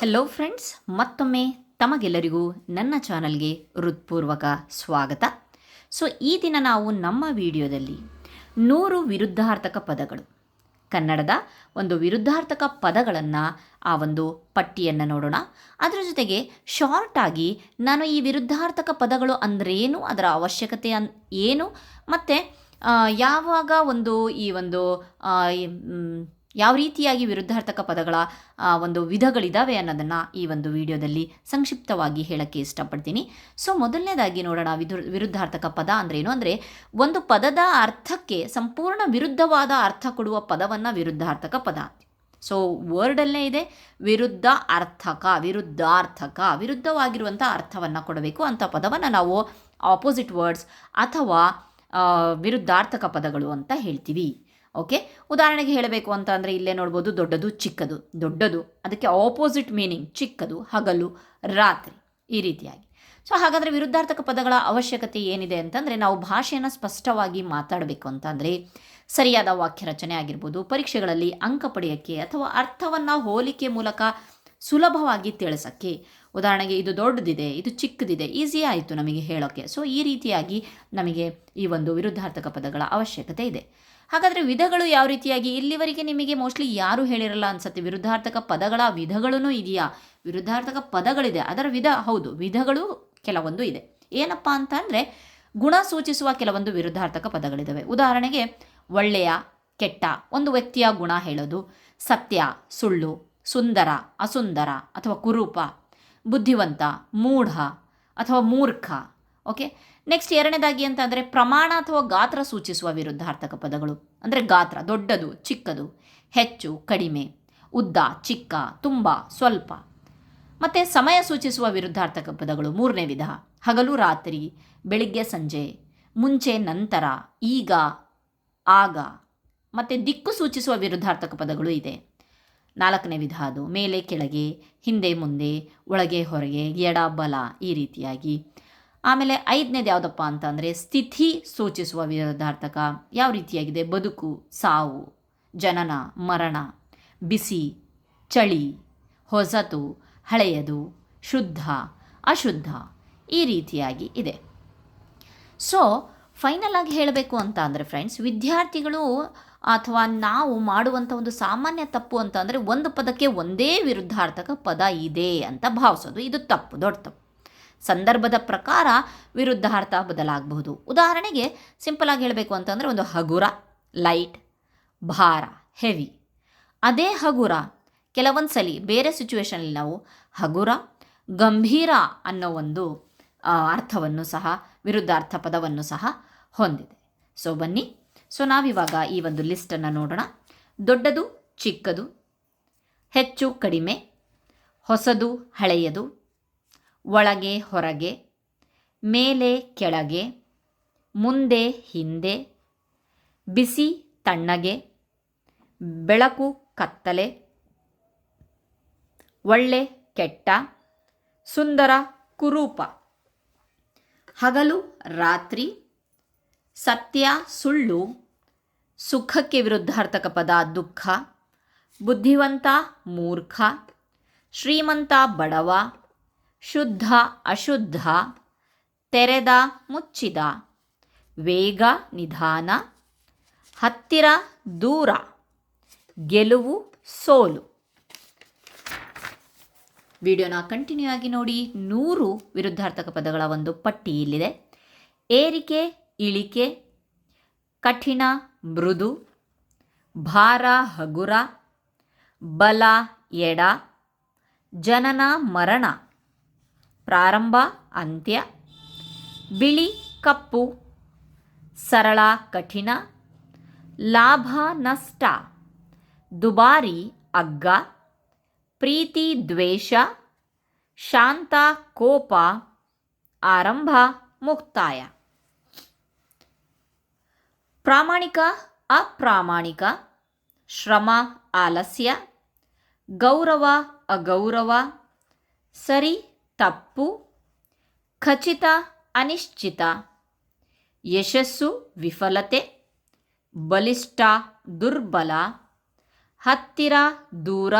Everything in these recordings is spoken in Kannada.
ಹಲೋ ಫ್ರೆಂಡ್ಸ್ ಮತ್ತೊಮ್ಮೆ ತಮಗೆಲ್ಲರಿಗೂ ನನ್ನ ಚಾನಲ್ಗೆ ಹೃತ್ಪೂರ್ವಕ ಸ್ವಾಗತ. ಸೊ ಈ ದಿನ ನಾವು ನಮ್ಮ ವಿಡಿಯೋದಲ್ಲಿ ನೂರು ವಿರುದ್ಧಾರ್ಥಕ ಪದಗಳು. ಕನ್ನಡದ ಒಂದು ವಿರುದ್ಧಾರ್ಥಕ ಪದಗಳನ್ನು ಆ ಒಂದು ಪಟ್ಟಿಯನ್ನು ನೋಡೋಣ. ಅದರ ಜೊತೆಗೆ ಶಾರ್ಟಾಗಿ ನಾನು ಈ ವಿರುದ್ಧಾರ್ಥಕ ಪದಗಳು ಅಂದ್ರೇನು ಅದರ ಅವಶ್ಯಕತೆ ಅನ್, ಏನು, ಮತ್ತು ಯಾವಾಗ ಒಂದು ಈ ಒಂದು ಯಾವ ರೀತಿಯಾಗಿ ವಿರುದ್ಧಾರ್ಥಕ ಪದಗಳ ಒಂದು ವಿಧಗಳಿದ್ದಾವೆ ಅನ್ನೋದನ್ನು ಈ ಒಂದು ವಿಡಿಯೋದಲ್ಲಿ ಸಂಕ್ಷಿಪ್ತವಾಗಿ ಹೇಳಕ್ಕೆ ಇಷ್ಟಪಡ್ತೀನಿ. ಸೊ, ಮೊದಲನೇದಾಗಿ ನೋಡೋಣ ವಿರುದ್ಧಾರ್ಥಕ ಪದ ಅಂದ್ರೇನು? ಅಂದರೆ, ಒಂದು ಪದದ ಅರ್ಥಕ್ಕೆ ಸಂಪೂರ್ಣ ವಿರುದ್ಧವಾದ ಅರ್ಥ ಕೊಡುವ ಪದವನ್ನು ವಿರುದ್ಧಾರ್ಥಕ ಪದ ಸೊ, ವರ್ಡಲ್ಲೇ ಇದೆ, ವಿರುದ್ಧ ಅರ್ಥಕ, ವಿರುದ್ಧಾರ್ಥಕ ವಿರುದ್ಧವಾಗಿರುವಂಥ ಅರ್ಥವನ್ನು ಕೊಡಬೇಕು ಅಂಥ ಪದವನ್ನು ನಾವು ಆಪೋಸಿಟ್ ವರ್ಡ್ಸ್ ಅಥವಾ ವಿರುದ್ಧಾರ್ಥಕ ಪದಗಳು ಅಂತ ಹೇಳ್ತೀವಿ. ಓಕೆ? ಉದಾಹರಣೆಗೆ ಹೇಳಬೇಕು ಅಂತ ಅಂದರೆ ಇಲ್ಲೇ ನೋಡ್ಬೋದು ದೊಡ್ಡದು, ಚಿಕ್ಕದು, ದೊಡ್ಡದು. ಅದಕ್ಕೆ ಆಪೋಸಿಟ್ ಮೀನಿಂಗ್ ಚಿಕ್ಕದು, ಹಗಲು, ರಾತ್ರಿ ಈ ರೀತಿಯಾಗಿ. ಸೊ ಹಾಗಾದರೆ ವಿರುದ್ಧಾರ್ಥಕ ಪದಗಳ ಅವಶ್ಯಕತೆ ಏನಿದೆ ಅಂತಂದರೆ ನಾವು ಭಾಷೆಯನ್ನು ಸ್ಪಷ್ಟವಾಗಿ ಮಾತಾಡಬೇಕು ಅಂತಂದರೆ ಸರಿಯಾದ ವಾಕ್ಯ ರಚನೆ ಆಗಿರ್ಬೋದು, ಪರೀಕ್ಷೆಗಳಲ್ಲಿ ಅಂಕ ಪಡೆಯೋಕ್ಕೆ ಅಥವಾ ಅರ್ಥವನ್ನು ಹೋಲಿಕೆ ಮೂಲಕ ಸುಲಭವಾಗಿ ತಿಳಿಸೋಕ್ಕೆ. ಉದಾಹರಣೆಗೆ ಇದು ದೊಡ್ಡದಿದೆ, ಇದು ಚಿಕ್ಕದಿದೆ ಈಸಿ ಆಯಿತು ನಮಗೆ ಹೇಳೋಕ್ಕೆ. ಸೊ ಈ ರೀತಿಯಾಗಿ ನಮಗೆ ಈ ಒಂದು ವಿರುದ್ಧಾರ್ಥಕ ಪದಗಳ ಅವಶ್ಯಕತೆ ಇದೆ. ಹಾಗಾದರೆ ವಿಧಗಳು ಯಾವ ರೀತಿಯಾಗಿ? ಇಲ್ಲಿವರೆಗೆ ನಿಮಗೆ ಮೋಸ್ಟ್ಲಿ ಯಾರೂ ಹೇಳಿರಲ್ಲ ಅನ್ಸುತ್ತೆ? ವಿರುದ್ಧಾರ್ಥಕ ಪದಗಳ ವಿಧಗಳೂ ಇದೆಯಾ? ವಿರುದ್ಧಾರ್ಥಕ ಪದಗಳಿದೆ. ಅದರ ವಿಧ, ಹೌದು, ವಿಧಗಳು ಕೆಲವೊಂದು ಇದೆ. ಏನಪ್ಪ ಅಂತ ಅಂದರೆ ಗುಣ ಸೂಚಿಸುವ ಕೆಲವೊಂದು ವಿರುದ್ಧಾರ್ಥಕ ಪದಗಳಿದ್ದಾವೆ ಉದಾಹರಣೆಗೆ, ಒಳ್ಳೆಯ, ಕೆಟ್ಟ, ಒಂದು ವ್ಯಕ್ತಿಯ ಗುಣ ಹೇಳೋದು, ಸತ್ಯ, ಸುಳ್ಳು, ಸುಂದರ, ಅಸುಂದರ, ಅಥವಾ ಕುರೂಪ, ಬುದ್ಧಿವಂತ, ಮೂಢ, ಅಥವಾ ಮೂರ್ಖ ಓಕೆ ನೆಕ್ಸ್ಟ್ ಎರಡನೇದಾಗಿ ಅಂತ ಅಂದರೆ ಪ್ರಮಾಣ ಅಥವಾ ಗಾತ್ರ ಸೂಚಿಸುವ ವಿರುದ್ಧಾರ್ಥಕ ಪದಗಳು. ಅಂದರೆ ಗಾತ್ರ, ದೊಡ್ಡದು, ಚಿಕ್ಕದು, ಹೆಚ್ಚು, ಕಡಿಮೆ, ಉದ್ದ, ಚಿಕ್ಕ, ತುಂಬ, ಸ್ವಲ್ಪ. ಮತ್ತು ಸಮಯ ಸೂಚಿಸುವ ವಿರುದ್ಧಾರ್ಥಕ ಪದಗಳು ಮೂರನೇ ವಿಧ. ಹಗಲು, ರಾತ್ರಿ, ಬೆಳಿಗ್ಗೆ, ಸಂಜೆ, ಮುಂಚೆ, ನಂತರ, ಈಗ, ಆಗ. ಮತ್ತು ದಿಕ್ಕು ಸೂಚಿಸುವ ವಿರುದ್ಧಾರ್ಥಕ ಪದಗಳು ಇದೆ. ನಾಲ್ಕನೇ ವಿಧ ಅದು, ಮೇಲೆ, ಕೆಳಗೆ, ಹಿಂದೆ, ಮುಂದೆ, ಒಳಗೆ, ಹೊರಗೆ, ಎಡ, ಬಲ ಈ ರೀತಿಯಾಗಿ. ಆಮೇಲೆ ಐದನೇದು ಯಾವುದಪ್ಪ ಅಂತಂದರೆ ಸ್ಥಿತಿ ಸೂಚಿಸುವ ವಿರುದ್ಧಾರ್ಥಕ ಯಾವ ರೀತಿಯಾಗಿದೆ? ಬದುಕು, ಸಾವು, ಜನನ, ಮರಣ, ಬಿಸಿ, ಚಳಿ, ಹೊಸತು, ಹಳೆಯದು, ಶುದ್ಧ, ಅಶುದ್ಧ ಈ ರೀತಿಯಾಗಿ ಇದೆ. ಸೊ ಫೈನಲ್ ಆಗಿ ಹೇಳಬೇಕು ಅಂತ ಅಂದರೆ ಫ್ರೆಂಡ್ಸ್ ವಿದ್ಯಾರ್ಥಿಗಳು ಅಥವಾ ನಾವು ಮಾಡುವಂಥ ಒಂದು ಸಾಮಾನ್ಯ ತಪ್ಪು ಅಂತ ಒಂದು ಪದಕ್ಕೆ ಒಂದೇ ವಿರುದ್ಧಾರ್ಥಕ ಪದ ಇದೆ ಅಂತ ಭಾವಿಸೋದು. ಇದು ತಪ್ಪು, ದೊಡ್ಡ ತಪ್ಪು. ಸಂದರ್ಭದ ಪ್ರಕಾರ ವಿರುದ್ಧಾರ್ಥ ಬದಲಾಗಬಹುದು. ಉದಾಹರಣೆಗೆ ಸಿಂಪಲ್ ಆಗಿ ಹೇಳಬೇಕು ಅಂತಂದರೆ ಒಂದು ಹಗುರ, ಲೈಟ್, ಭಾರ, ಹೆವಿ. ಅದೇ ಹಗುರ, ಕೆಲವೊಂದು ಸಲ ಬೇರೆ ಸಿಚುವೇಶನಲ್ಲಿ ನಾವು ಹಗುರ, ಗಂಭೀರ ಅನ್ನೋ ಒಂದು ಅರ್ಥವನ್ನು ಸಹ, ವಿರುದ್ಧಾರ್ಥ ಪದವನ್ನು ಸಹ ಹೊಂದಿದೆ. ಸೊ ಬನ್ನಿ. ಸೊ ನಾವಿವಾಗ ಈ ಒಂದು ಲಿಸ್ಟನ್ನು ನೋಡೋಣ. ದೊಡ್ಡದು, ಚಿಕ್ಕದು, ಹೆಚ್ಚು, ಕಡಿಮೆ, ಹೊಸದು, ಹಳೆಯದು ಒಳಗೆ ಹೊರಗೆ, ಮೇಲೆ ಕೆಳಗೆ, ಮುಂದೆ ಹಿಂದೆ, ಬಿಸಿ ತಣ್ಣಗೆ, ಬೆಳಕು ಕತ್ತಲೆ, ಒಳ್ಳೆ ಕೆಟ್ಟ, ಸುಂದರ ಕುರೂಪ. ಹಗಲು ರಾತ್ರಿ, ಸತ್ಯ ಸುಳ್ಳು, ಸುಖಕ್ಕೆ ವಿರುದ್ಧಾರ್ಥಕ ಪದ ದುಃಖ, ಬುದ್ಧಿವಂತ ಮೂರ್ಖ, ಶ್ರೀಮಂತ ಬಡವ ಶುದ್ಧ, ಅಶುದ್ಧ, ತೆರೆದ, ಮುಚ್ಚಿದ, ವೇಗ, ನಿಧಾನ, ಹತ್ತಿರ, ದೂರ, ಗೆಲುವು, ಸೋಲು. ವಿಡಿಯೋನ ಕಂಟಿನ್ಯೂ ಆಗಿ ನೋಡಿ. ನೂರು ವಿರುದ್ಧಾರ್ಥಕ ಪದಗಳ ಒಂದು ಪಟ್ಟಿ ಇಲ್ಲಿದೆ. ಏರಿಕೆ, ಇಳಿಕೆ, ಕಠಿಣ, ಮೃದು, ಭಾರ, ಹಗುರ, ಬಲ, ಎಡ, ಜನನ, ಮರಣ. ಪ್ರಾರಂಭ, ಅಂತ್ಯ. ಬಿಳಿ ಕಪ್ಪು, ಸರಳ, ಕಠಿಣ. ಲಾಭ, ನಷ್ಟ. ದುಬಾರಿ, ಅಗ್ಗ. ಪ್ರೀತಿ, ದ್ವೇಷ. ಶಾಂತ, ಕೋಪ. ಆರಂಭ, ಮುಕ್ತಾಯ. ಪ್ರಾಮಾಣಿಕ, ಅಪ್ರಾಮಾಣಿಕ. ಶ್ರಮ, ಆಲಸ್ಯ. ಗೌರವ, ಅಗೌರವ. ಸರಿ ತಪ್ಪು, ಖಚಿತ, ಅನಿಶ್ಚಿತ, ಯಶಸ್ಸು, ವಿಫಲತೆ, ಬಲಿಷ್ಠ, ದುರ್ಬಲ, ಹತ್ತಿರ, ದೂರ,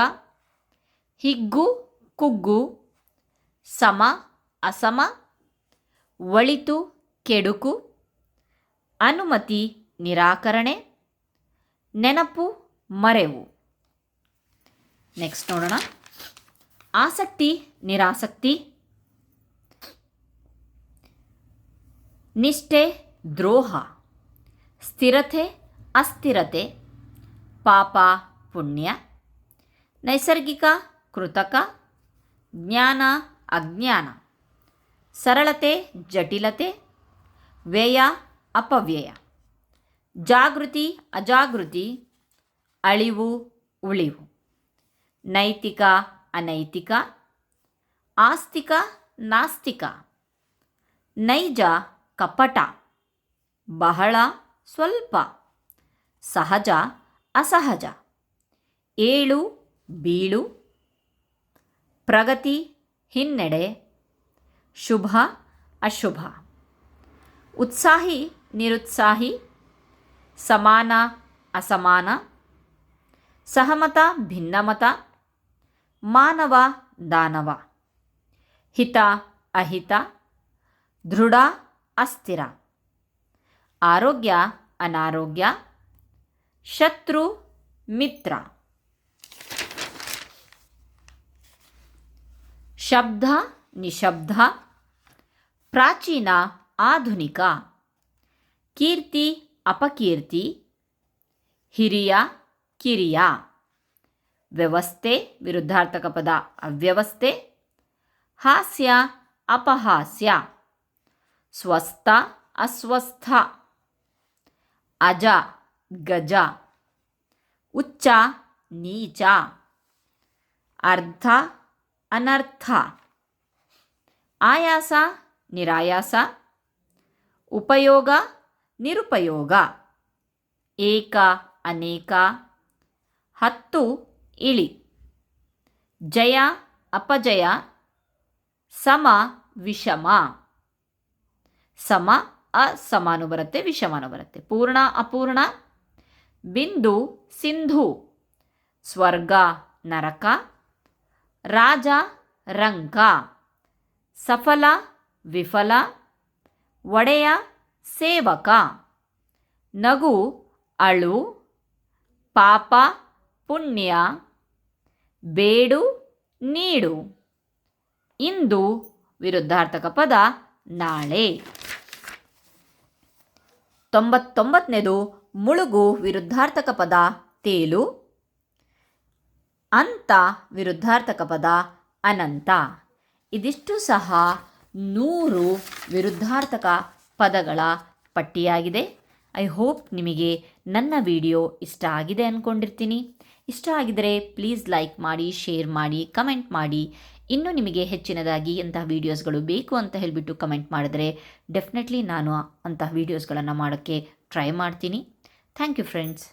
ಹಿಗ್ಗು, ಕುಗ್ಗು, ಸಮ, ಅಸಮ, ಒಳಿತು, ಕೆಡುಕು, ಅನುಮತಿ, ನಿರಾಕರಣೆ, ನೆನಪು, ಮರೆವು. ನೆಕ್ಸ್ಟ್ ನೋಡೋಣ. ಆಸಕ್ತಿ, ನಿರಾಸಕ್ತಿ ನಿಷ್ಠೆ, ದ್ರೋಹ, ಸ್ಥಿರತೆ, ಅಸ್ಥಿರತೆ, ಪಾಪ, ಪುಣ್ಯ, ನೈಸರ್ಗಿಕ, ಕೃತಕ, ಜ್ಞಾನ, ಅಜ್ಞಾನ, ಸರಳತೆ, ಜಟಿಲತೆ, ವ್ಯಯ, ಅಪವ್ಯಯ, ಜಾಗೃತಿ, ಅಜಾಗೃತಿ, ಅಳಿವು, ಉಳಿವು, ನೈತಿಕ, ಅನೈತಿಕ, ಆಸ್ತಿಕ, ನಾಸ್ತಿಕ, ನೈಜ ಕಪಟ, ಬಹಳ ಸ್ವಲ್ಪ, ಸಹಜ, ಅಸಹಜ, ಏಳು, ಬೀಳು, ಪ್ರಗತಿ, ಹಿನ್ನಡೆ, ಶುಭ, ಅಶುಭ. ಉತ್ಸಾಹಿ, ನಿರುತ್ಸಾಹಿ, ಸಮಾನ, ಅಸಮಾನ, ಸಹಮತ, ಭಿನ್ನಮತ, ಮಾನವ, ದಾನವ. ಹಿತ, ಅಹಿತ, ದೃಢ ಅಸ್ಥಿರ ಆರೋಗ್ಯ ಅನಾರೋಗ್ಯ ಶತ್ರು ಮಿತ್ರ ಶಬ್ದ ನಿಶಬ್ದ ಪ್ರಾಚೀನ ಆಧುನಿಕ ಕೀರ್ತಿ ಅಪಕೀರ್ತಿ ಹಿರಿಯ ಕಿರಿಯ ವ್ಯವಸ್ಥೆ ವಿರುದ್ಧಾರ್ಥಕ ಪದ ಅವ್ಯವಸ್ಥೆ ಹಾಸ್ಯ ಅಪಹಾಸ್ಯ ಸ್ವಸ್ಥ, ಅಸ್ವಸ್ಥ. ಅಜ, ಗಜ. ಉಚ್ಚ, ನೀಚ. ಅರ್ಥ ಅನರ್ಥ. ಆಯಾಸ, ನಿರಾಯಾಸ. ಉಪಯೋಗ, ನಿರುಪಯೋಗ. ಏಕ, ಅನೇಕ. ಹತ್ತು, ಇಳಿ. ಜಯ, ಅಪಜಯ. ಸಮ, ವಿಷಮ. ಸಮ, ಅಸಮಾನು ಬರುತ್ತೆ, ವಿಷಮಾನು ಬರುತ್ತೆ. ಪೂರ್ಣ, ಅಪೂರ್ಣ. ಬಿಂದು, ಸಿಂಧು. ಸ್ವರ್ಗ, ನರಕ. ರಾಜ, ರಂಗ. ಸಫಲ, ವಿಫಲ. ಒಡೆಯ, ಸೇವಕ. ನಗು, ಅಳು. ಪಾಪ, ಪುಣ್ಯ. ಬೇಡು, ನೀಡು. ಇಂದು ವಿರುದ್ಧಾರ್ಥಕ ಪದ ನಾಳೆ. ತೊಂಬತ್ತೊಂಬತ್ತನೇದು ಮುಳುಗು ವಿರುದ್ಧಾರ್ಥಕ ಪದ ತೇಲು. ಅಂತ ವಿರುದ್ಧಾರ್ಥಕ ಪದ ಅನಂತ. ಇದಿಷ್ಟು ಸಹ ನೂರು ವಿರುದ್ಧಾರ್ಥಕ ಪದಗಳ ಪಟ್ಟಿಯಾಗಿದೆ. ಐ ಹೋಪ್ ನಿಮಗೆ ನನ್ನ ವಿಡಿಯೋ ಇಷ್ಟ ಆಗಿದೆ ಅಂದ್ಕೊಂಡಿರ್ತೀನಿ ಇಷ್ಟ ಆಗಿದರೆ ಪ್ಲೀಸ್ ಲೈಕ್ ಮಾಡಿ, ಶೇರ್ ಮಾಡಿ, ಕಮೆಂಟ್ ಮಾಡಿ. ಇನ್ನೂ ನಿಮಗೆ ಹೆಚ್ಚಿನದಾಗಿ ಅಂತಹ ವೀಡಿಯೋಸ್ಗಳು ಬೇಕು ಅಂತ ಹೇಳಿಬಿಟ್ಟು ಕಮೆಂಟ್ ಮಾಡಿದ್ರೆ ಡೆಫಿನೆಟ್ಲಿ ನಾನು ಅಂತಹ ವೀಡಿಯೋಸ್ಗಳನ್ನು ಮಾಡೋಕ್ಕೆ ಟ್ರೈ ಮಾಡ್ತೀನಿ. Thank you friends